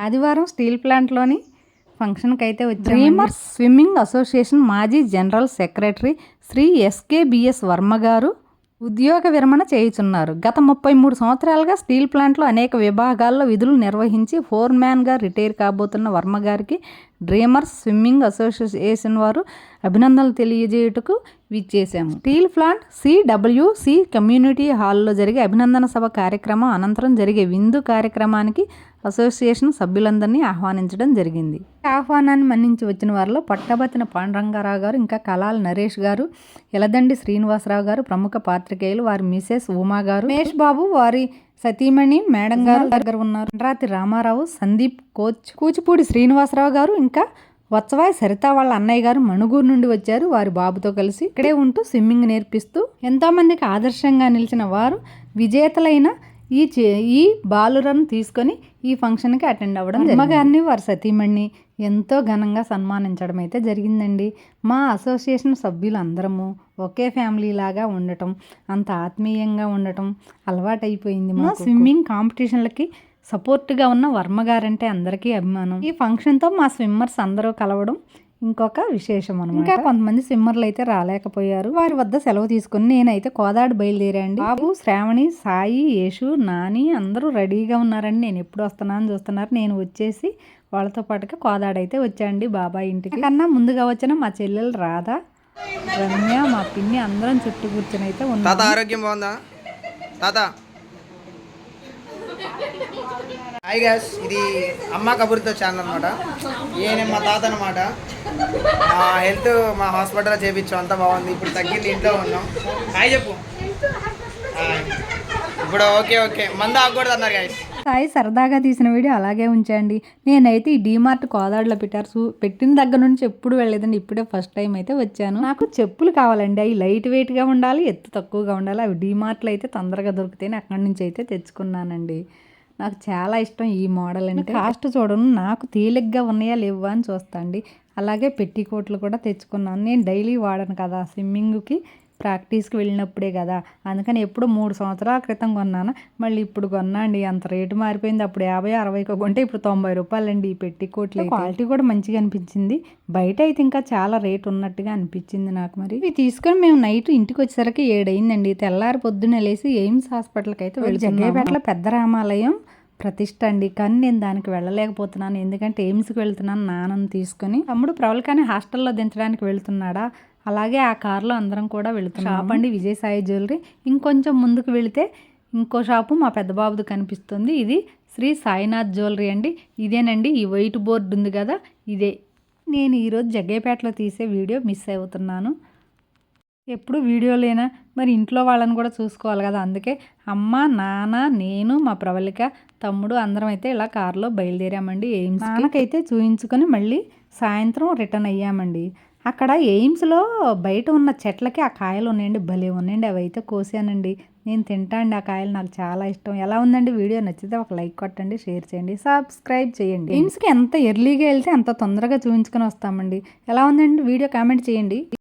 ఆదివారం స్టీల్ ప్లాంట్లోని ఫంక్షన్కి అయితే వచ్చి డ్రీమర్స్ స్విమ్మింగ్ అసోసియేషన్ మాజీ general secretary Shri SKBS Varma garu ఉద్యోగ విరమణ చేయుచున్నారు. గత ముప్పై మూడు సంవత్సరాలుగా స్టీల్ ప్లాంట్లో అనేక విభాగాల్లో విధులు నిర్వహించి ఫోర్ మ్యాన్గా రిటైర్ కాబోతున్న వర్మ గారికి డ్రీమర్స్ స్విమ్మింగ్ అసోసియేషన్ వారు అభినందనలు తెలియజేయుటకు విచ్చేశాము. స్టీల్ ప్లాంట్ సిడబ్ల్యూసి కమ్యూనిటీ హాల్లో జరిగే అభినందన సభ కార్యక్రమం అనంతరం జరిగే విందు కార్యక్రమానికి అసోసియేషన్ సభ్యులందరినీ ఆహ్వానించడం జరిగింది. ఈ ఆహ్వానాన్ని మన్నించి వచ్చిన వారిలో పట్టబతిన పాండరంగారావు గారు ఇంకా కలాల్ నరేష్ గారు ఎలదండి శ్రీనివాసరావు గారు ప్రముఖ పాత్రికేయులు వారి మిసెస్ ఉమా గారు మహేష్ బాబు వారి సతీమణి మేడం గారు దగ్గర ఉన్నారు. రాతి రామారావు సందీప్ కోచ్ కూచిపూడి శ్రీనివాసరావు గారు ఇంకా వత్సవాయి సరిత వాళ్ళ అన్నయ్య గారు మణుగూరు నుండి వచ్చారు. వారి బాబుతో కలిసి ఇక్కడే ఉంటూ స్విమ్మింగ్ నేర్పిస్తూ ఎంతోమందికి ఆదర్శంగా నిలిచిన వారు విజేతలైన ఈ చే- ఈ బాలురను తీసుకొని ఈ ఫంక్షన్కి అటెండ్ అవ్వడం అమ్మగారిని వారి సతీమణి ఎంతో ఘనంగా సన్మానించడం అయితే జరిగిందండి. మా అసోసియేషన్ సభ్యులందరము ఒకే ఫ్యామిలీ లాగా ఉండటం అంత ఆత్మీయంగా ఉండటం అలవాటైపోయింది మా స్విమ్మింగ్ కాంపిటీషన్లకి సపోర్ట్గా ఉన్న వర్మ గారంటే అందరికీ అభిమానం. ఈ ఫంక్షన్తో మా స్విమ్మర్స్ అందరూ కలవడం ఇంకొక విశేషం అనమాట ఇంకా కొంతమంది స్విమ్మర్లు అయితే రాలేకపోయారు. వారి వద్ద సెలవు తీసుకుని నేనైతే కోదాడు బయలుదేరండి. బాబు శ్రావణి సాయి యేషు నాని అందరూ రెడీగా ఉన్నారండి. నేను ఎప్పుడు వస్తున్నాను చూస్తున్నారు. నేను వచ్చేసి వాళ్ళతో పాటుగా కోదాడైతే వచ్చాండి బాబాయ్ ఇంటికి. కన్నా ముందుగా వచ్చిన మా చెల్లెలు రాధ రమ్య మా పిన్ని అందరం చుట్టూ కూర్చొని అయితే తాత ఉన్నాం ఆరోగ్యం బాగుందా? తాత. హాయ్ గ్యాస్ ఇది అమ్మ కబుర్తో ఛానల్ అనమాట ఈయన మా తాత అనమాట మా హెల్త్ మా హాస్పిటల్లో చేపించాం అంతా బాగుంది. ఇప్పుడు తగ్గింది ఇంట్లో ఉన్నాం. హాయ్ చెప్పు. ఇప్పుడు ఓకే ఓకే. మంద ఆగకూడదు అన్నారు గాయస్. సాయి సరదాగా తీసిన వీడియో అలాగే ఉంచండి నేనైతే ఈ డీమార్ట్ కోదాడులో పెట్టారు. చూ- పెట్టిన దగ్గర నుంచి ఎప్పుడు వెళ్ళలేదండి. ఇప్పుడే ఫస్ట్ టైం అయితే వచ్చాను. నాకు చెప్పులు కావాలండి. అవి లైట్ వెయిట్గా ఉండాలి ఎత్తు తక్కువగా ఉండాలి. అవి డీమార్ట్లో అయితే తొందరగా దొరికితే అక్కడి నుంచి అయితే తెచ్చుకున్నానండి. నాకు చాలా ఇష్టం ఈ మోడల్ అంటే. కాస్ట్ చూడను నాకు తేలిగ్గా ఉన్నాయా లేవా అని చూస్తాండి. అలాగే పెట్టికోట్లు కూడా తెచ్చుకున్నాను. నేను డైలీ వాడను కదా స్విమ్మింగ్కి. ప్రాక్టీస్కి వెళ్ళినప్పుడే కదా. అందుకని ఎప్పుడు మూడు సంవత్సరాల క్రితం కొన్నాను. మళ్ళీ ఇప్పుడు కొన్నా అండి అంత రేటు మారిపోయింది. అప్పుడు యాభై అరవైకి కొంటే ఇప్పుడు తొంభై రూపాయలండి ఈ పెట్టికోట్లు క్వాలిటీ కూడా మంచిగా అనిపించింది. బయట అయితే ఇంకా చాలా రేట్ ఉన్నట్టుగా అనిపించింది నాకు మరి. ఇవి తీసుకొని మేము నైట్ ఇంటికి వచ్చేసరికి ఏడైందండి తెల్లారి పొద్దున్నే లేసి ఎయిమ్స్ హాస్పిటల్కి అయితే వెళ్ళి జగ్గేపేటలో పెద్ద రామాలయం ప్రతిష్ట అండి. కానీ నేను దానికి వెళ్ళలేకపోతున్నాను. ఎందుకంటే ఎయిమ్స్కి వెళ్తున్నాను నాన్నని తీసుకొని. తమ్ముడు ప్రవళకాని హాస్టల్లో దించడానికి వెళ్తున్నాడా? అలాగే ఆ కారులో అందరం కూడా వెళ్తున్నాం షాప్ అండి విజయసాయి జ్యువెలరీ. ఇంకొంచెం ముందుకు వెళితే ఇంకో షాపు మా పెద్ద బాబుది కనిపిస్తుంది. ఇది శ్రీ సాయినాథ్ జ్యువెలరీ అండి. ఇదేనండి ఈ వైట్ బోర్డు ఉంది కదా ఇదే. నేను ఈరోజు జగ్గేపేటలో తీసే వీడియో మిస్ అవుతున్నాను. ఎప్పుడు వీడియోలేనా మరి ఇంట్లో వాళ్ళని కూడా చూసుకోవాలి కదా అందుకే అమ్మ నాన్న నేను మా ప్రవళిక తమ్ముడు అందరం అయితే ఇలా కారులో బయలుదేరామండి. ఎయిమ్స్ నాన్నకైతే చూయించుకొని మళ్ళీ సాయంత్రం రిటర్న్ అయ్యామండి. అక్కడ ఎయిమ్స్లో బయట ఉన్న చెట్లకి ఆ కాయలు ఉన్నాయండి. భలే ఉన్నాయండి. అవి అయితే కోసానండి. నేను తింటా అండి ఆ కాయలు నాకు చాలా ఇష్టం. ఎలా ఉందండి వీడియో? నచ్చితే ఒక లైక్ కొట్టండి షేర్ చేయండి సబ్స్క్రైబ్ చేయండి. ఎయిమ్స్కి ఎంత ఎర్లీగా వెళ్తే అంత తొందరగా చూపించుకొని వస్తామండి. ఎలా ఉందండి? వీడియో కామెంట్ చేయండి.